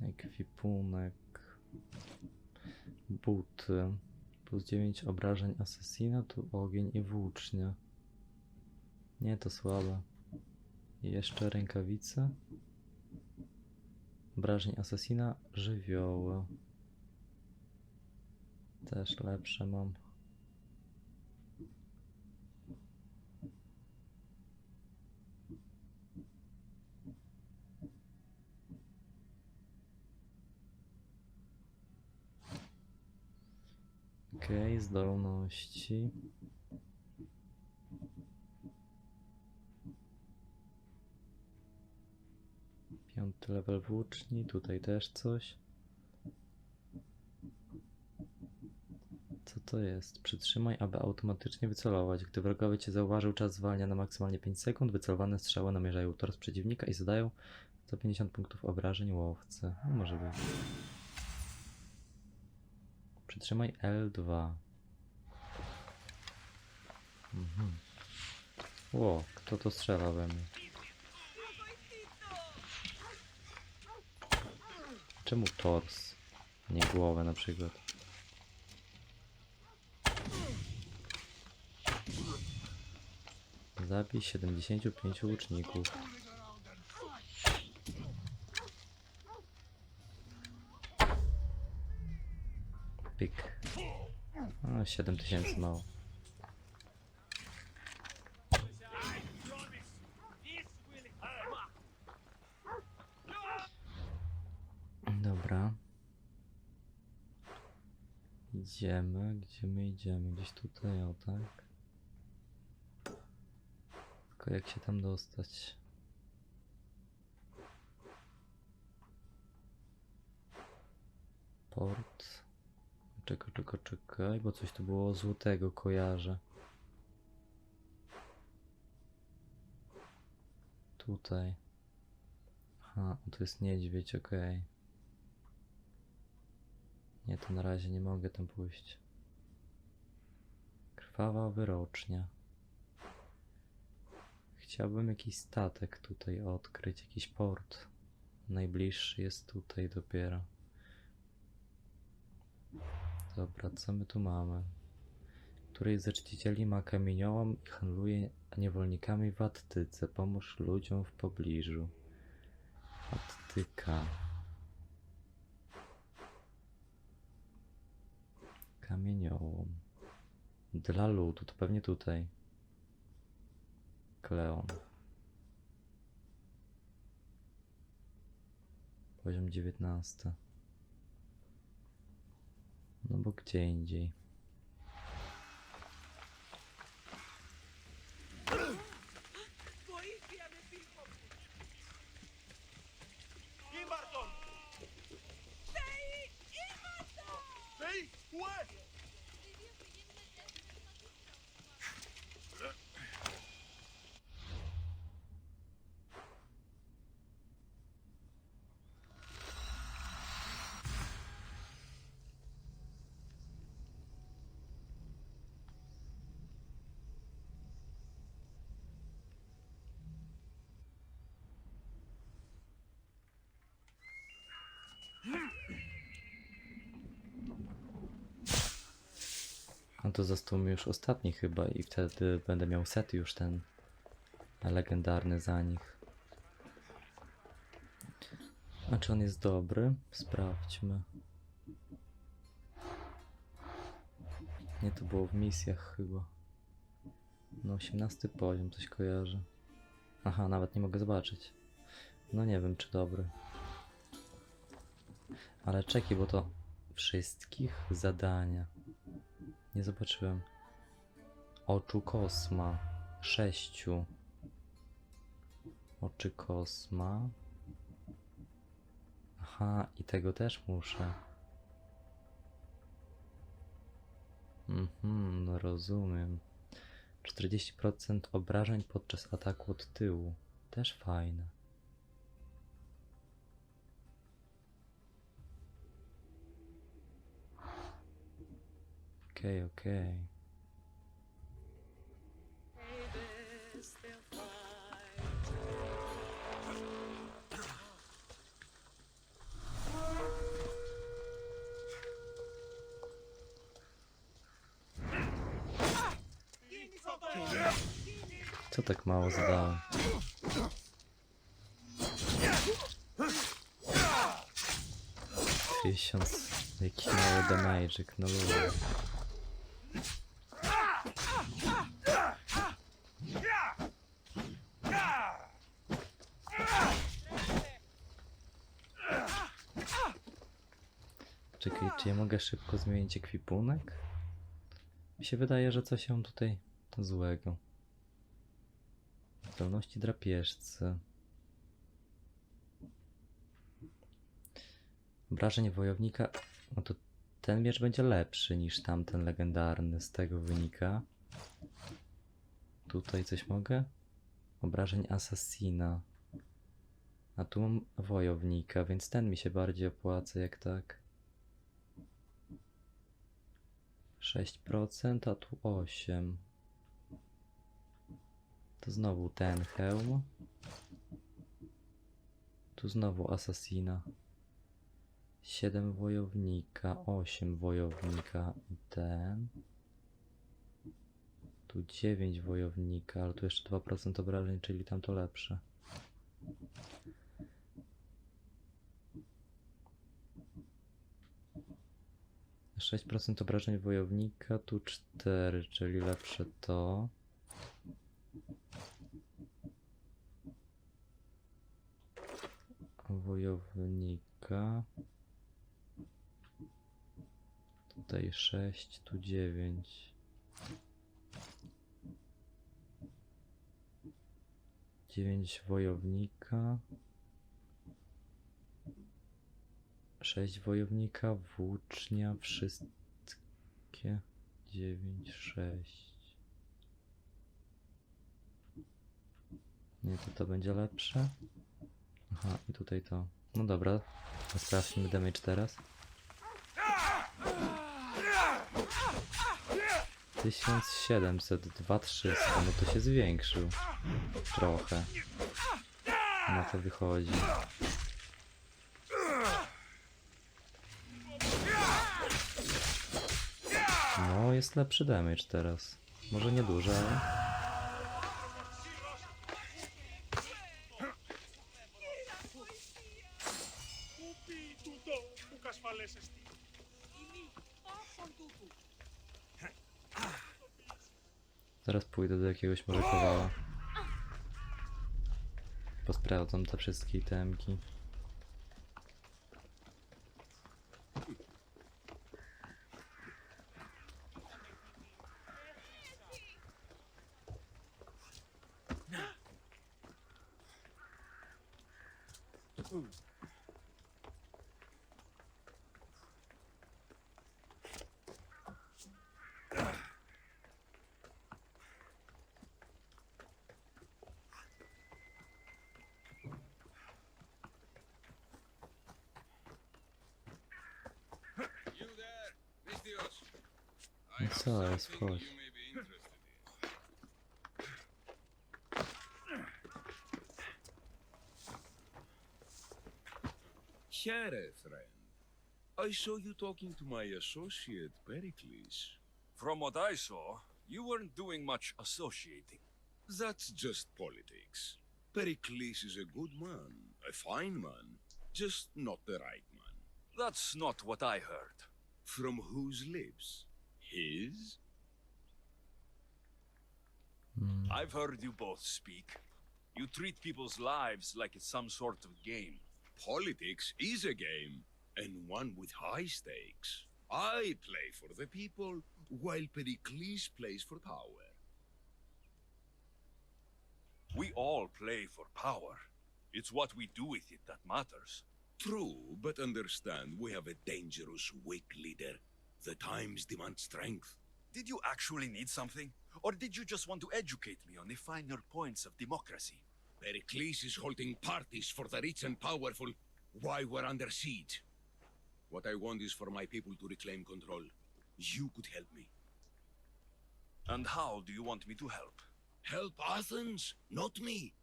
Ekwipunek. Buty. Plus 9 obrażeń asesina, tu ogień i włócznia. Nie, to słabe. Jeszcze rękawice. Obrażeń asesina, żywioły. Też lepsze mam. Okej, okay, zdolności. Piąty level włóczni, tutaj też coś. Co to jest? Przytrzymaj, aby automatycznie wycelować. Gdy wrogowie cię zauważył, czas zwalnia na maksymalnie 5 sekund. Wycelowane strzały namierzają tors przeciwnika i zadają 150 punktów obrażeń łowcy. No, może być przytrzymaj L2. Mhm. Ło, kto to strzela we mnie? Czemu tors? Nie głowę na przykład. Zabij 75 łuczników. 7 tysięcy mało. Dobra. Idziemy, gdzie my idziemy? Gdzieś tutaj, o tak. Tylko jak się tam dostać? Port czekaj, czekaj, czekaj, bo coś tu było złotego kojarzę. Tutaj. Aha, no tu jest niedźwiedź, okej. Okay. Nie, to na razie nie mogę tam pójść. Krwawa wyrocznia. Chciałbym jakiś statek tutaj odkryć, jakiś port. Najbliższy jest tutaj dopiero. Dobra, co my tu mamy? Której ze czcicieli ma kamieniołom i handluje niewolnikami w Attyce. Pomóż ludziom w pobliżu. Attyka. Kamieniołom. Dla ludu, to pewnie tutaj. Kleon. Poziom dziewiętnasty. No bo gdzie indziej. to został już ostatni chyba i wtedy będę miał set już ten legendarny za nich. A czy on jest dobry? Sprawdźmy. Nie, to było w misjach chyba. No 18 poziom, coś kojarzy. Aha, nawet nie mogę zobaczyć. No nie wiem, czy dobry. Ale czeki, bo to wszystkich zadania. Nie zobaczyłem. Oczu kosma. Sześciu. Oczy kosma. Aha, i tego też muszę. Mhm, no rozumiem. 40% obrażeń podczas ataku od tyłu. Też fajne. okej, okay, okej. Okay. Co tak mało zadałem? Tysiąc, jaki mały damage'ik, no lubię. Mogę szybko zmienić ekwipunek? Mi się wydaje, że coś mam tutaj złego. Zdolności drapieżcy. Obrażenie wojownika. No to ten miecz będzie lepszy niż tamten legendarny, z tego wynika. Tutaj coś mogę? Obrażeń asasina. A tu mam wojownika, więc ten mi się bardziej opłaca jak tak. 6%, a tu 8%. To znowu ten hełm. Tu znowu asasina. 7 wojownika, 8 wojownika i ten. Tu 9 wojownika, ale tu jeszcze 2% obrażeń, czyli tam to lepsze. Sześć procent obrażeń wojownika, tu 4, czyli lepsze to. Wojownika. Tutaj 6, tu 9. Dziewięć wojownika. Sześć wojownika, włócznia, wszystkie. Dziewięć, sześć. Nie, to to będzie lepsze. Aha, i tutaj to. No dobra, sprawdźmy damage teraz. 1700, 2300, no to się zwiększył. Trochę. Na to wychodzi. No, jest lepszy damage teraz. Może nieduży, ale... Zaraz pójdę do jakiegoś może kowala. Posprawdzam te wszystkie temki. In. Here, friend. I saw you talking to my associate, Pericles. From what I saw, you weren't doing much associating. That's just politics. Pericles is a good man, a fine man, just not the right man. That's not what I heard. From whose lips? His? I've heard you both speak. You treat people's lives like it's some sort of game. Politics is a game, and one with high stakes. I play for the people, while Pericles plays for power. We all play for power. It's what we do with it that matters. True, but understand we have a dangerous, weak leader. The times demand strength. Did you actually need something? Or did you just want to educate me on the finer points of democracy? Pericles is holding parties for the rich and powerful while we're under siege. What I want is for my people to reclaim control. You could help me. And how do you want me to help? Help Athens, not me.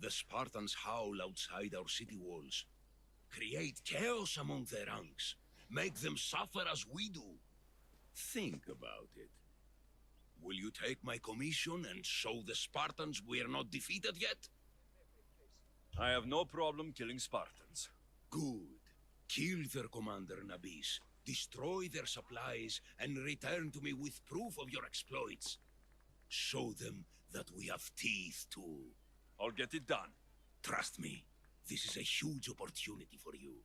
The Spartans howl outside our city walls. Create chaos among their ranks. Make them suffer as we do. Think about it. Will you take my commission and show the Spartans we are not defeated yet? I have no problem killing Spartans. Good. Kill their commander Nabis, destroy their supplies, and return to me with proof of your exploits. Show them that we have teeth too. I'll get it done. Trust me, this is a huge opportunity for you.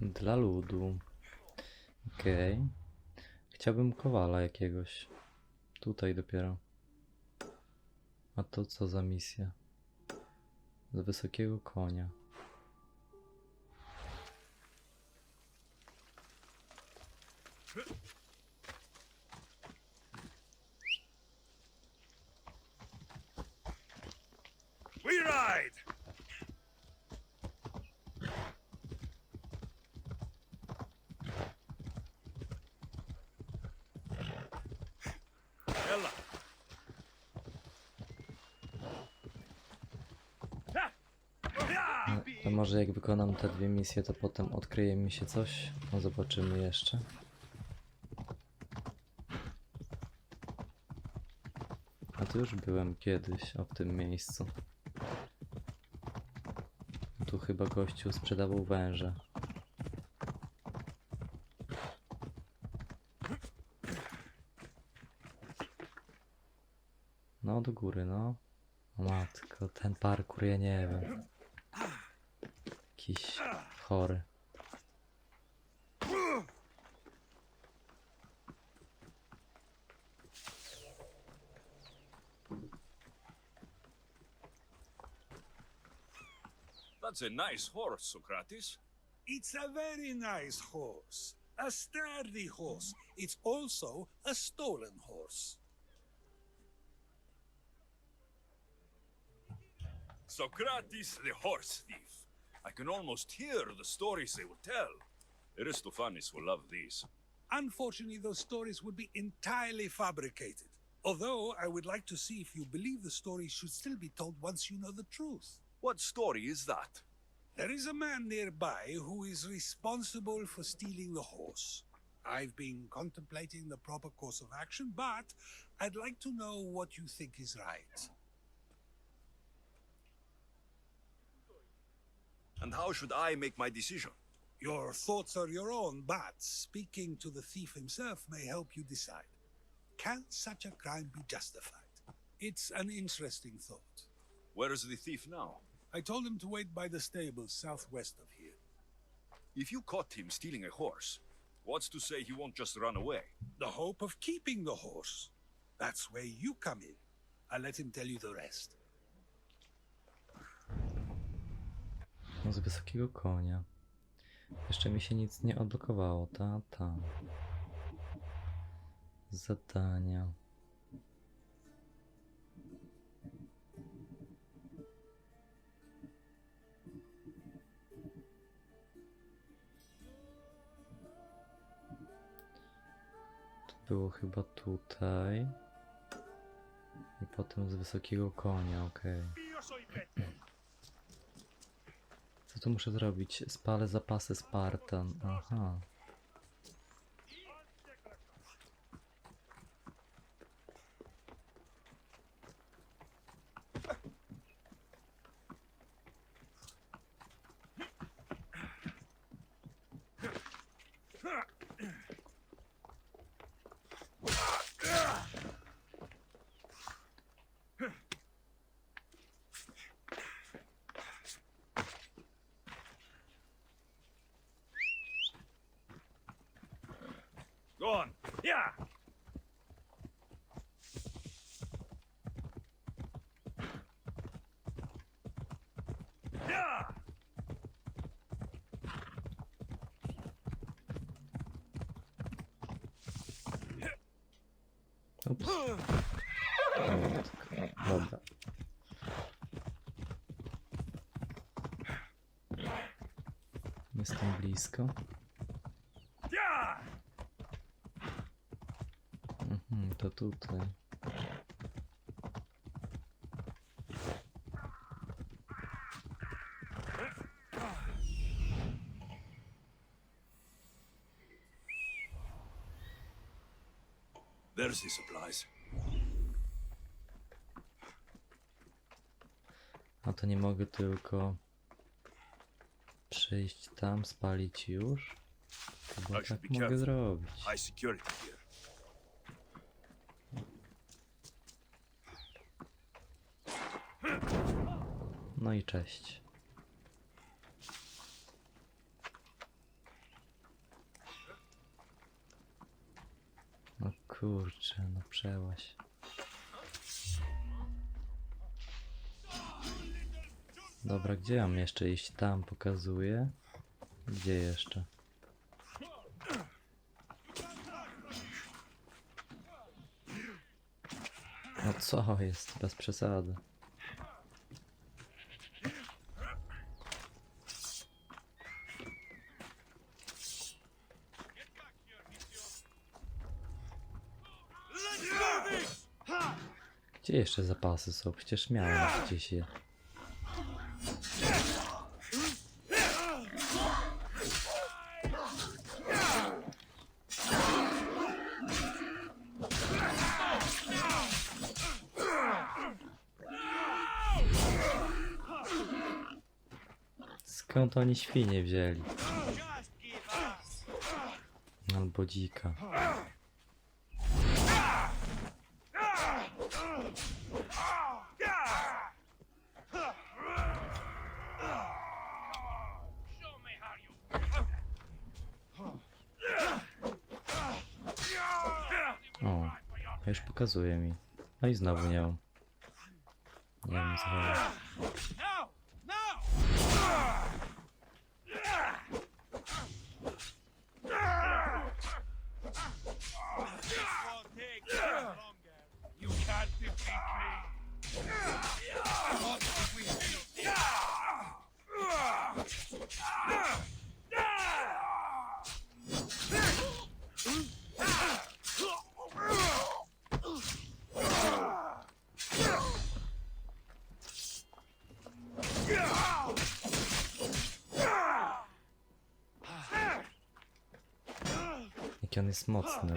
Dla ludu. Okej. Chciałbym kowala jakiegoś. Tutaj dopiero. A to co za misja? Z wysokiego konia. We ride! Ella! No, to może jak wykonam te dwie misje, to potem odkryje mi się coś. No zobaczymy jeszcze. A tu już byłem kiedyś, o tym miejscu. Tu chyba gościu sprzedawał węże. No do góry, no. Matko, ten parkour, ja nie wiem. Jakiś chory. That's a nice horse, Socrates. It's a very nice horse. A sturdy horse. It's also a stolen horse. Socrates the horse thief. I can almost hear the stories they will tell. Aristophanes will love these. Unfortunately, those stories would be entirely fabricated. Although I would like to see if you believe the stories should still be told once you know the truth. What story is that? There is a man nearby who is responsible for stealing the horse. I've been contemplating the proper course of action, but I'd like to know what you think is right. And how should I make my decision? Your thoughts are your own, but speaking to the thief himself may help you decide. Can such a crime be justified? It's an interesting thought. Where is the thief now? I told him to wait by the stables southwest of here. If you caught him stealing a horse, what's to say he won't just run away? The hope of keeping the horse. That's where you come in. I'll let him tell you the rest. Z wysokiego konia. Jeszcze mi się nic nie odblokowało. Ta, ta. Zadania. było chyba tutaj. I potem z wysokiego konia, okej. Okay. Co tu muszę zrobić? Spalę zapasy Spartan. Aha. Go on. Yeah. Yeah. Ups. Dobra. Jestem blisko. Mhm, to tutaj. The supplies. A to nie mogę tylko przyjść tam, spalić już? Chyba tak mogę careful. zrobić. High security here. No i cześć. No kurczę, no przełaś. Dobra, gdzie mam jeszcze iść? Tam pokazuje. Gdzie jeszcze? No co jest? Bez przesady. Gdzie jeszcze zapasy są? Przecież miałem gdzieś je. Skąd oni świnie wzięli? Albo dzika. O, już pokazuje mi. No i znowu nie mam. Nie wiem co Jaki on jest mocny,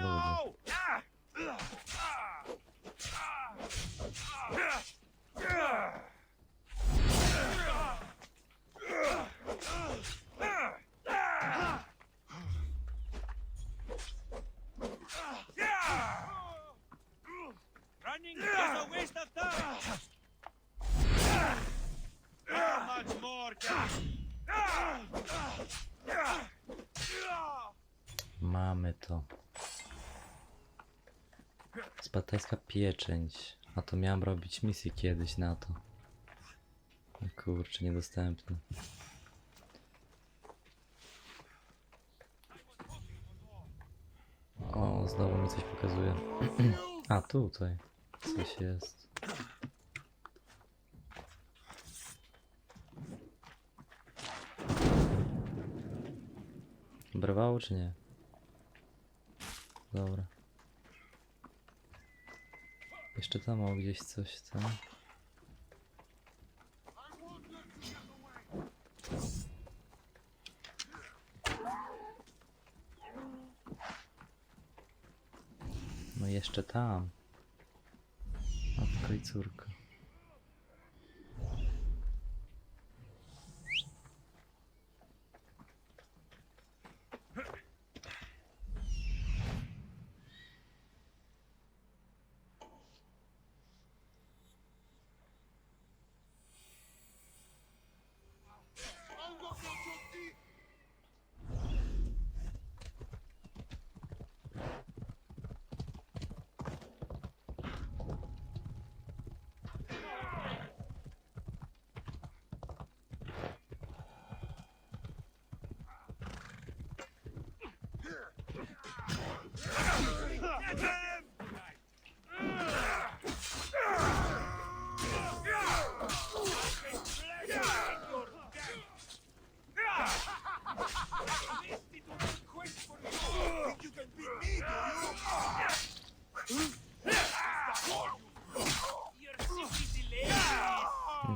Mamy to. Spartańska pieczęć. A to miałem robić misję kiedyś na to. O kurczę, niedostępne. O, znowu mi coś pokazuje. A, tutaj. Coś jest. Brawało czy nie? Dobra. Jeszcze tam o gdzieś coś, co? No jeszcze tam. Matko i córka.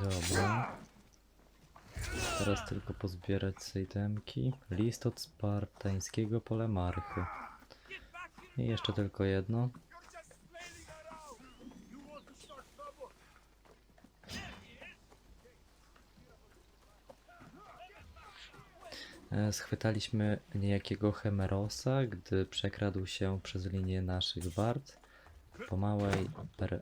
Dobra. Teraz tylko pozbierać sobie itemki. List od spartańskiego polemarchy. I jeszcze tylko jedno. E, schwytaliśmy niejakiego Hemerosa, gdy przekradł się przez linię naszych wart. Po małej per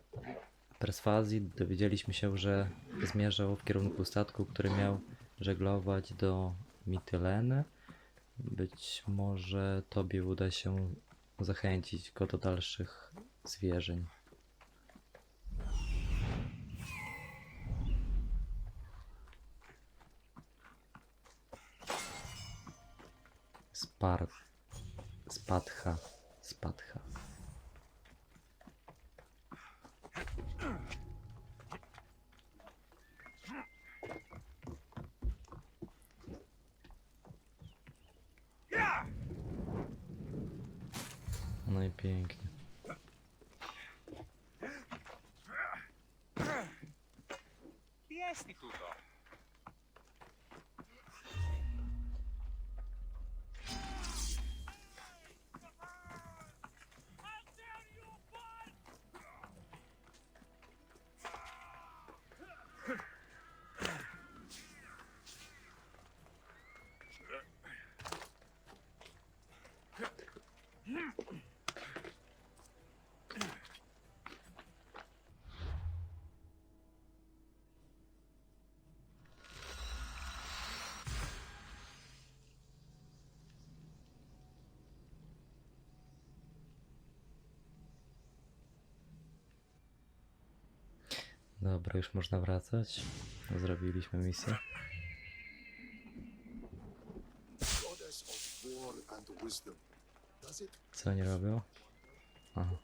perswazji dowiedzieliśmy się, że zmierzał w kierunku statku, który miał żeglować do Mityleny. Być może tobie uda się zachęcić go do dalszych zwierzeń. Spar... Spadcha. No i pięknie. Dobra, już można wracać. Zrobiliśmy misję. Co oni robią? Aha.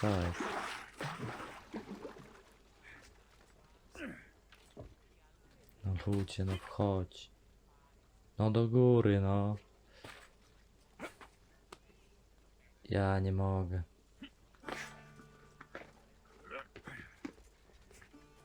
Co? No ludzie, no wchodź. No do góry, no. Ja nie mogę.